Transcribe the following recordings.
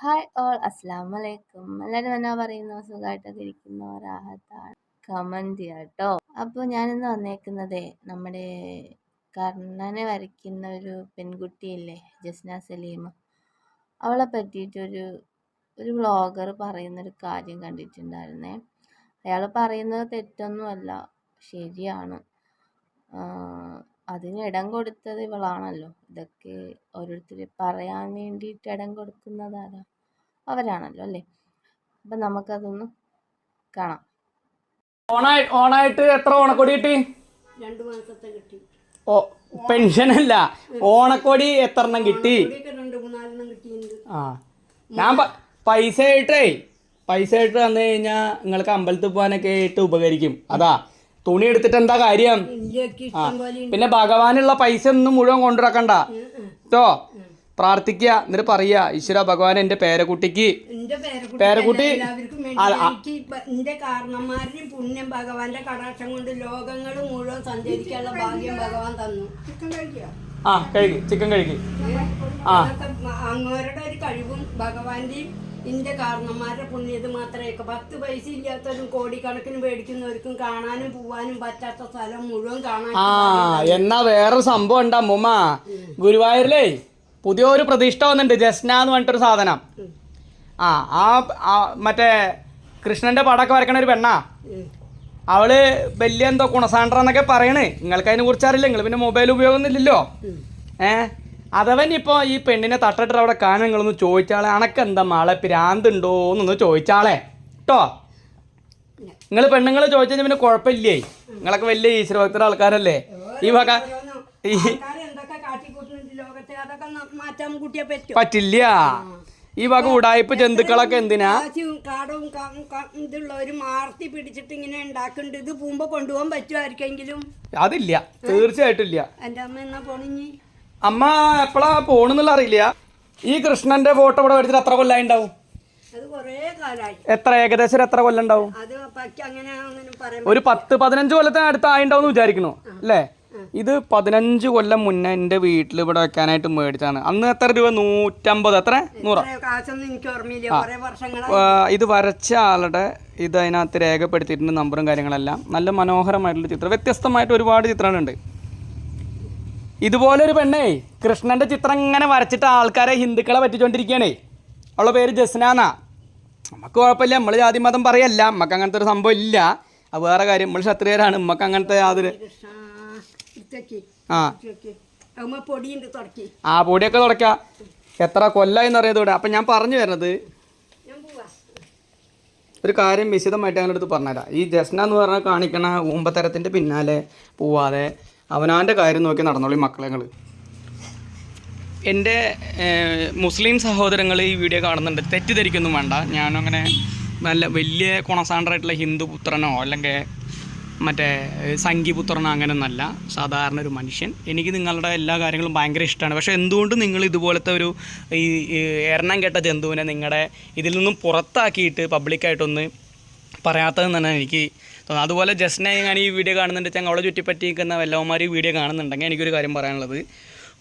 Hi all അസ്സാം വലൈക്കും എല്ലാവരും എന്നാ പറയുന്നു? സുഖമായിട്ടൊക്കെ ഇരിക്കുന്ന ഒരാഹത്താണ് കമന്റ് ചെയ്യാം കേട്ടോ അപ്പോൾ ഞാനിന്ന് വന്നേക്കുന്നതേ നമ്മുടെ കർണനെ വരയ്ക്കുന്ന ഒരു പെൺകുട്ടിയില്ലേ ജസ്ന സലീം അവളെ പറ്റിയിട്ടൊരു ഒരു വ്ളോഗർ പറയുന്നൊരു കാര്യം കണ്ടിട്ടുണ്ടായിരുന്നേ. അയാൾ പറയുന്നത് തെറ്റൊന്നുമല്ല ശരിയാണ്. അതിന് ഇടം കൊടുത്തത് ഇവളാണല്ലോ. ഇതൊക്കെ ഓരോരുത്തർ പറയാൻ വേണ്ടിയിട്ട് ഇടം കൊടുക്കുന്നത് ആരാ? അവരാണല്ലോ അല്ലേ? അപ്പം നമുക്കതൊന്ന് കാണാം. ഓണായി ഓണായിട്ട് എത്ര ഓണക്കൊടി കിട്ടി? രണ്ട് മാസത്തെ കിട്ടി. ഓ പെൻഷനല്ല. ഓണക്കൊടി എത്ര എണ്ണം കിട്ടി ആ ഞാൻ പൈസ ആയിട്ടേ പൈസ ആയിട്ട് തന്നു കഴിഞ്ഞാൽ നിങ്ങൾക്ക് അമ്പലത്തിൽ പോകാനൊക്കെ ആയിട്ട് ഉപകരിക്കും. അതാ. തുണി എടുത്തിട്ട് എന്താ കാര്യം? ഇന്ത്യയ്ക്ക് ആ ഇഷ്ടം പോലെ ഉണ്ട് പിന്നെ ഭഗവാനുള്ള പൈസ ഒന്നും മുഴുവൻ കൊണ്ടുവരക്കണ്ട. കേട്ടോ പ്രാർത്ഥിക്കുക എന്നിട്ട് പറയുക ഈശ്വര ഭഗവാൻ എന്റെ പേരക്കുട്ടിക്ക്. എന്റെ പേരക്കുട്ടി പേരക്കുട്ടി എല്ലാവർക്കും വേണ്ടി ആ, ആ. എന്റെ കാരണന്മാരുടെയും പുണ്യം ഭഗവാന്റെ കടാക്ഷം കൊണ്ട് ലോകങ്ങൾ മുഴുവൻ സഞ്ചരിക്കാനുള്ള ഭാഗ്യം ഭഗവാൻ തന്നു. ചിക്കൻ കഴിക്കുക ആ കഴുകി ചിക്കൻ കഴുകി ആ. അങ്ങോരുടെ ഒരു കഴിവും ഭഗവാന്റെയും ഇന്റെ കാരണന്മാരുടെ പുണ്യത് മാത്രമേ പത്ത് പൈസ ഇല്ലാത്തവരും കോടിക്കണക്കിന് മേടിക്കുന്നവർക്കും കാണാനും പോവാനും പറ്റാത്ത സ്ഥലം മുഴുവൻ കാണാൻ ആ എന്നാ വേറെ സംഭവം ഉണ്ട് ഗുരുവായൂരിലെ ഗുരുവായൂരിലേ പുതിയൊരു പ്രതിഷ്ഠ വന്നിട്ടുണ്ട് ജസ്ന എന്ന് പറഞ്ഞിട്ടൊരു സാധനം. ആ ആ ആ, മറ്റേ കൃഷ്ണന്റെ പടമൊക്കെ വരക്കണ ഒരു പെണ്ണാ. അവൾ വലിയ എന്തോ കുണസാൻഡ്ര എന്നൊക്കെ പറയണേ. നിങ്ങൾക്ക് അതിനെ കുറിച്ച് അറിയില്ല നിങ്ങൾ പിന്നെ മൊബൈൽ ഉപയോഗമൊന്നുമില്ലല്ലോ ഏ? അതവൻ ഇപ്പോൾ ഈ പെണ്ണിനെ തട്ടിട്ട് അവിടെ കാണാൻ നിങ്ങളൊന്ന് ചോദിച്ചാളെ അണക്കെന്താ മാളെ പിരാന്തുണ്ടോ എന്നൊന്ന് ചോദിച്ചാളെ. കേട്ടോ നിങ്ങൾ പെണ്ണുങ്ങൾ ചോദിച്ചാൽ പിന്നെ കുഴപ്പമില്ലേ? നിങ്ങളൊക്കെ വലിയ ഈശ്വരഭക്തരുടെ ആൾക്കാരല്ലേ? ഈ വക ഈ പറ്റില്ല. ഈ വക ഉടായ്പ ജന്തുക്കളൊക്കെ എന്തിനാ? കാശും കാടവും ക- ക- ഇതുള്ളവര് മാർത്തി പിടിച്ചിട്ട് ഇങ്ങനെ ഉണ്ടാക്കുന്നുണ്ട്. ഇത് പൂമ്പോ കൊണ്ടുപോകാൻ പറ്റുമായിരിക്കെങ്കിലും? അതില്ല. തീർച്ചയായിട്ടും ഇല്ല. എന്റെ അമ്മ എന്നാ പോണിഞ്ഞി അമ്മ എപ്പോഴാ പോണെന്നുള്ള അറിയില്ല. ഈ കൃഷ്ണന്റെ ഫോട്ടോ ഇവിടെ എടുത്തിട്ട് എത്ര കൊല്ലായി ഉണ്ടാവും? എത്ര? ഏകദേശം എത്ര കൊല്ലം ഉണ്ടാവും? ഒരു പത്ത് പതിനഞ്ച് കൊല്ലത്തിന് അടുത്ത് ആയിണ്ടാവും എന്ന് വിചാരിക്കണു അല്ലേ? ഇത് പതിനഞ്ച് കൊല്ലം മുന്നേ എന്റെ വീട്ടിൽ ഇവിടെ വെക്കാനായിട്ട് മേടിച്ചാണ് അന്ന് എത്ര രൂപ? നൂറ്റമ്പത് എത്ര? നൂറോ. ഇത് വരച്ച ആളുടെ ഇത് അതിനകത്ത് രേഖപ്പെടുത്തിയിട്ടുണ്ട് നമ്പറും കാര്യങ്ങളെല്ലാം. നല്ല മനോഹരമായിട്ടുള്ള ചിത്രം. വ്യത്യസ്തമായിട്ട് ഒരുപാട് ചിത്രങ്ങളുണ്ട്. ഇതുപോലെ ഒരു പെണ്ണേ കൃഷ്ണന്റെ ചിത്രം ഇങ്ങനെ വരച്ചിട്ട് ആൾക്കാരെ ഹിന്ദുക്കളെ പറ്റിച്ചോണ്ടിരിക്കുകയാണേ അവളുടെ പേര് ജസ്നാന്നാ നമുക്ക് കുഴപ്പമില്ല നമ്മൾ ജാതി മതം പറയല്ല നമുക്ക് അങ്ങനത്തെ ഒരു സംഭവം ഇല്ല. അത് വേറെ കാര്യം നമ്മൾ ക്ഷത്രിയരാണ് നമുക്ക് അങ്ങനത്തെ യാതൊരു ആ. ആ പൊടിയൊക്കെ തുടക്കാം എത്ര കൊല്ലായി എന്നറിയാതെ ഇവിടെ. അപ്പം ഞാൻ പറഞ്ഞു വരുന്നത് ഒരു കാര്യം വിശദമായിട്ട് ഞങ്ങളുടെ അടുത്ത് പറഞ്ഞുതരാം. ഈ ജസ്ന എന്ന് പറഞ്ഞാൽ കാണിക്കണ ഊമ്പത്തരത്തിന്റെ പിന്നാലെ പോവാതെ അവനാന്റെ കാര്യം നോക്കി നടന്നോളി മക്കളെങ്ങൾ എന്റെ മുസ്ലിം സഹോദരങ്ങൾ ഈ വീഡിയോ കാണുന്നുണ്ട്. തെറ്റിദ്ധരിക്കൊന്നും വേണ്ട. ഞാനങ്ങനെ നല്ല വലിയ കുണസാണ്ടറായിട്ടുള്ള ഹിന്ദു പുത്രനോ അല്ലെങ്കിൽ മറ്റേ സംഘിപുത്രനോ അങ്ങനെയൊന്നല്ല സാധാരണ ഒരു മനുഷ്യൻ. എനിക്ക് നിങ്ങളുടെ എല്ലാ കാര്യങ്ങളും ഭയങ്കര ഇഷ്ടമാണ് പക്ഷേ എന്തുകൊണ്ട് നിങ്ങൾ ഇതുപോലത്തെ ഒരു ഈ എണ്ണം കെട്ട ജന്തുവിനെ നിങ്ങളുടെ ഇതിൽ നിന്നും പുറത്താക്കിയിട്ട് പബ്ലിക്കായിട്ടൊന്ന് പറയാത്തതെന്ന് തന്നെ എനിക്ക് തോന്നുന്നു. അതുപോലെ ജസ്റ്റിനെ ഞാൻ ഈ വീഡിയോ കാണുന്നുണ്ട്. അവളെ ചുറ്റിപ്പറ്റി നിൽക്കുന്ന വല്ലവന്മാർ ഈ വീഡിയോ കാണുന്നുണ്ടെങ്കിൽ എനിക്കൊരു കാര്യം പറയാനുള്ളത്.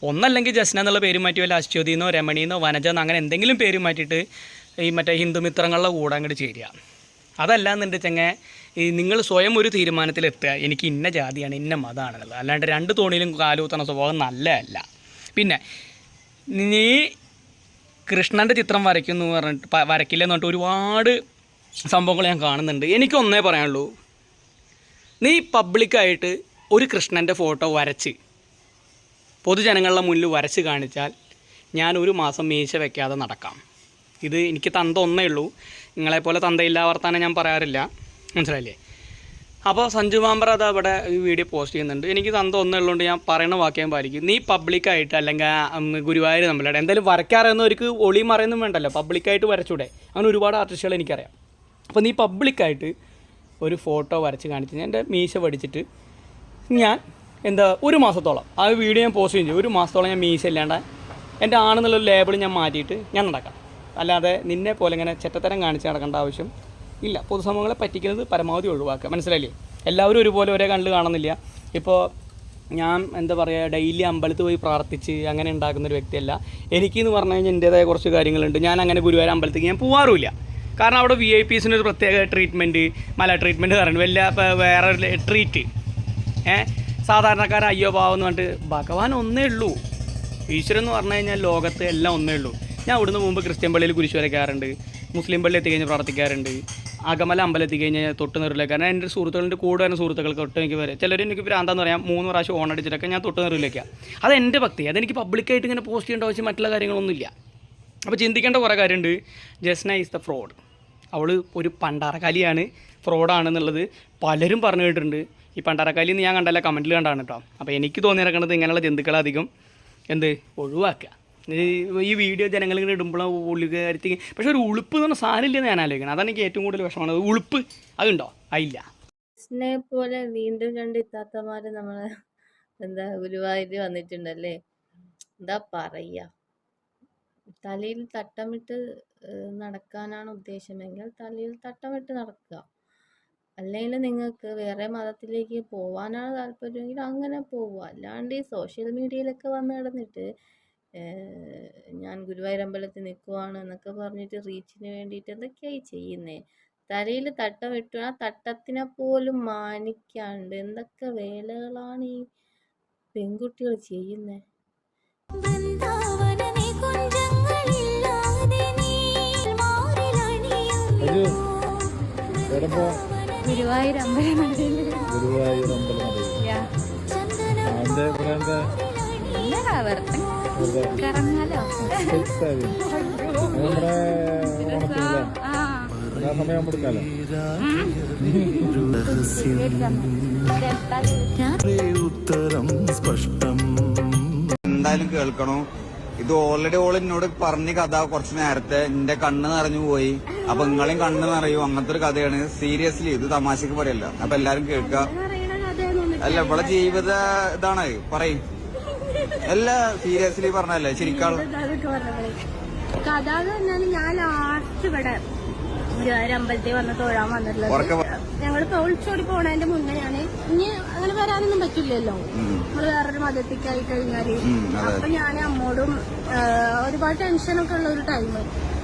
ഒന്നല്ലെങ്കിൽ ജസ്ന എന്നുള്ള പേര് മാറ്റി വല്ല അശ്വതിന്നോ രമണിന്നോ വനജെന്നോ അങ്ങനെ എന്തെങ്കിലും പേര് മാറ്റിയിട്ട് ഈ മറ്റേ ഹിന്ദുമിത്രങ്ങളുടെ കൂടെ അങ്ങോട്ട് ചേരുക. അതല്ല എന്നുണ്ട് ചെങ്ങ ഈ നിങ്ങൾ സ്വയം ഒരു തീരുമാനത്തിലെത്തുക. എനിക്ക് ഇന്ന ജാതിയാണ് ഇന്ന മതമാണെന്നുള്ളത് അല്ലാണ്ട് രണ്ട് തോണിയിലും കാലൂത്തണ സ്വഭാവം നല്ലതല്ല. പിന്നെ നീ കൃഷ്ണന്റെ ചിത്രം വരയ്ക്കുന്നു പറഞ്ഞിട്ട് വരയ്ക്കില്ലെന്ന് പറഞ്ഞിട്ട് ഒരുപാട് സംഭവങ്ങൾ ഞാൻ കാണുന്നുണ്ട്. എനിക്ക് ഒന്നേ പറയാനുള്ളൂ. നീ പബ്ലിക്കായിട്ട് ഒരു കൃഷ്ണന്റെ ഫോട്ടോ വരച്ച് പൊതുജനങ്ങളുടെ മുന്നിൽ വരച്ച് കാണിച്ചാൽ ഞാൻ ഒരു മാസം മീശ വെക്കാതെ നടക്കാം. ഇത് എനിക്ക് തന്ത ഒന്നേ ഉള്ളൂ. നിങ്ങളെപ്പോലെ തന്തയില്ല വർത്താനം ഞാൻ പറയാറില്ല. മനസ്സിലായില്ലേ? അപ്പോൾ സഞ്ജു മാമ്പർ അത് അവിടെ ഈ വീഡിയോ പോസ്റ്റ് ചെയ്യുന്നുണ്ട്. എനിക്ക് തന്ത ഒന്നേ ഉള്ളതുകൊണ്ട് ഞാൻ പറയുന്ന വാക്യം പാലിക്കും. നീ പബ്ലിക്കായിട്ട് അല്ലെങ്കിൽ ഗുരുവായൂർ നമ്മളുടെ എന്തായാലും വരയ്ക്കാറിയുന്നവർക്ക് ഒളിയും അറിയുന്നതും വേണ്ടല്ലോ. പബ്ലിക്കായിട്ട് വരച്ചൂടെ. അങ്ങനെ ഒരുപാട് ആർട്ടിസ്റ്റുകൾ എനിക്കറിയാം. അപ്പോൾ നീ പബ്ലിക്കായിട്ട് ഒരു ഫോട്ടോ വരച്ച് കാണിച്ച് ഞാൻ എന്റെ മീശ പഠിച്ചിട്ട് ഞാൻ എന്താ ഒരു മാസത്തോളം. ആ വീഡിയോ ഞാൻ പോസ്റ്റ് ചെയ്യും ഒരു മാസത്തോളം ഞാൻ മീശ ഇല്ലാണ്ട് എന്റെ ആണെന്നുള്ള ലേബിൾ ഞാൻ മാറ്റിയിട്ട് ഞാൻ നടക്കാം. അല്ലാതെ നിന്നെ പോലെ ഇങ്ങനെ ചെറ്റത്തരം കാണിച്ച് നടക്കേണ്ട ആവശ്യം ഇല്ല. പൊതുസമൂഹങ്ങളെ പറ്റിക്കുന്നത് പരമാവധി ഒഴിവാക്കുക. മനസ്സിലായില്ലേ? എല്ലാവരും ഒരുപോലെ ഒരേ കണ്ണിൽ കാണുന്നില്ല. ഇപ്പോൾ ഞാൻ എന്താ പറയുക ഡെയിലി അമ്പലത്തിൽ പോയി പ്രാർത്ഥിച്ച് അങ്ങനെ ഉണ്ടാക്കുന്ന ഒരു വ്യക്തിയല്ല. എനിക്കെന്ന് പറഞ്ഞു കഴിഞ്ഞാൽ എന്റേതായ കുറച്ച് കാര്യങ്ങളുണ്ട്. ഞാൻ അങ്ങനെ ഗുരുവായൂർ അമ്പലത്തിൽ ഞാൻ പോകാറുമില്ല കാരണം അവിടെ വി ഐ പീസിന് ഒരു പ്രത്യേക ട്രീറ്റ്മെന്റ് മല ട്രീറ്റ്മെന്റ് പറയുന്നത്. വലിയ വേറെ ഒരു ട്രീറ്റ് ഏ? സാധാരണക്കാരൻ അയ്യോ പാവം എന്ന് പറഞ്ഞിട്ട് ഭഗവാൻ ഒന്നേ ഉള്ളൂ. ഈശ്വരൻ എന്ന് പറഞ്ഞു കഴിഞ്ഞാൽ ലോകത്ത് എല്ലാം ഒന്നേ ഉള്ളൂ. ഞാൻ അവിടുന്ന് മുമ്പ് ക്രിസ്ത്യൻ പള്ളിയിൽ കുരിശ് വരയ്ക്കാറുണ്ട് മുസ്ലിം പള്ളി എത്തി കഴിഞ്ഞ് പ്രാർത്ഥിക്കാറുണ്ട്. അകമല അമ്പലം എത്തി കഴിഞ്ഞാൽ തൊട്ട് നിറില്ല കാരണം എന്റെ സുഹൃത്തുക്കളുടെ കൂടെ വരുന്ന സുഹൃത്തുക്കൾക്ക് ഒട്ടും എനിക്ക് വരെ ചിലർ എനിക്ക് ഭ്രാന്താന്ന് പറയാം മൂന്ന് പ്രാവശ്യം ഓൺ അടിച്ചിട്ടൊക്കെ ഞാൻ തൊട്ട് നിറിലേക്കാണ് അത് എന്റെ ഭക്തി. അതെനിക്ക് പബ്ലിക്കായിട്ട് ഇങ്ങനെ പോസ്റ്റ് ചെയ്യേണ്ട ആവശ്യം മറ്റുള്ള കാര്യങ്ങളൊന്നുമില്ല. അപ്പോൾ ചിന്തിക്കേണ്ട കുറേ കാര്യമുണ്ട്. ജസ്ന ഈസ് ദ ഫ്രോഡ് അവൾ ഒരു പണ്ടാറക്കാലിയാണ് ഫ്രോഡാണെന്നുള്ളത് പലരും പറഞ്ഞു കേട്ടിട്ടുണ്ട്. ഈ പണ്ടാറക്കാലി എന്ന് ഞാൻ കണ്ടല്ല കമന്റിൽ കണ്ടാണ് കേട്ടോ അപ്പോൾ എനിക്ക് തോന്നി നടക്കുന്നത് ഇങ്ങനെയുള്ള ജന്തുക്കളെ അധികം എന്ത് ഒഴിവാക്കുക. ഈ- വീഡിയോ ജനങ്ങളിങ്ങനെ ഇടുമ്പോൾ ഇടുമ്പോൾ ഉള്ളുകാരത്തി പക്ഷെ ഒരു ഉളുപ്പ് എന്ന് പറഞ്ഞ സാധനം ഇല്ലെന്ന് ഞാൻ ആലോചിക്കണം. അതാണ് എനിക്ക് ഏറ്റവും കൂടുതൽ വിഷമാണ് ഉളുപ്പ് അതുണ്ടോ? അതില്ല. പോലെ വീണ്ടും രണ്ട് ഇത്താത്തമാര് നമ്മളെ എന്താ ഗുരുവായൂര് വന്നിട്ടുണ്ടല്ലേ? എന്താ പറയാ? തലയിൽ തട്ടമിട്ട് നടക്കാനാണ് ഉദ്ദേശമെങ്കിൽ തലയിൽ തട്ടമിട്ട് നടക്കുക. അല്ലെങ്കിൽ നിങ്ങൾക്ക് വേറെ മതത്തിലേക്ക് പോവാനാണ് താല്പര്യമെങ്കിൽ അങ്ങനെ പോവുക. അല്ലാണ്ട് ഈ സോഷ്യൽ മീഡിയയിലൊക്കെ വന്ന് കിടന്നിട്ട് ഞാൻ ഗുരുവായൂർ അമ്പലത്തിൽ നിൽക്കുവാണ് എന്നൊക്കെ പറഞ്ഞിട്ട് റീച്ചിന് വേണ്ടിയിട്ട് എന്തൊക്കെയായി ചെയ്യുന്നേ? തലയിൽ തട്ടം ഇട്ടു ആ തട്ടത്തിനെ പോലും മാനിക്കാണ്ട് എന്തൊക്കെ വേലകളാണ് ഈ പെൺകുട്ടികൾ ചെയ്യുന്നത് ഗുരുവായൂർ അമ്പലം ഗുരുവായൂർ അമ്പലം നടയിൽ ചന്ദനം അതിന്റെ ഇവിടെ എന്താ? എന്നടാ വെറുതെ വെറുതെ കറങ്ങാലോ. fix ആയി. അത് നമ്മുടെ ഓണത്തിനല്ലേ? ആ. ആ സമയം എടുക്കാലോ? എന്തായാലും കേൾക്കണോ? ഇത് ഓൾറെഡി ഓൾ എന്നോട് പറഞ്ഞ കഥ കുറച്ച് നേരത്തെ എന്റെ കണ്ണ് നിറഞ്ഞു പോയി. അപ്പൊ നിങ്ങളെയും കണ്ണ് നിറയും. അങ്ങനത്തെ ഒരു കഥയാണ്. സീരിയസ്ലി ഇത് തമാശക്ക് പറയല്ല. അപ്പൊ എല്ലാരും കേൾക്കുക അല്ല ഇവിടെ ജീവിത ഇതാണ്. പറയും. അല്ല സീരിയസ്ലി പറഞ്ഞല്ലേ ശരിക്കാൾ കഥ ഞാൻ ലാസ്റ്റ് ഇവിടെ അമ്പലത്തിൽ വന്ന് തൊഴാൻ വന്നിട്ടുള്ളത്. ഒളിച്ചോടി പോണതിന്റെ മുന്നെയാണ് ഇനി അങ്ങനെ വരാനൊന്നും പറ്റില്ലല്ലോ. നമ്മൾ വേറൊരു മതത്തിക്കായി കഴിഞ്ഞാൽ. അപ്പൊ ഞാൻ അമ്മോടും ഒരുപാട് ടെൻഷനൊക്കെ ഉള്ള ഒരു ടൈം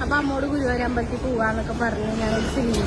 അപ്പൊ അമ്മോട് ഗുരുവായൂർ അമ്പലത്തിൽ പോവാന്നൊക്കെ പറഞ്ഞു ഞാൻ സിനിമ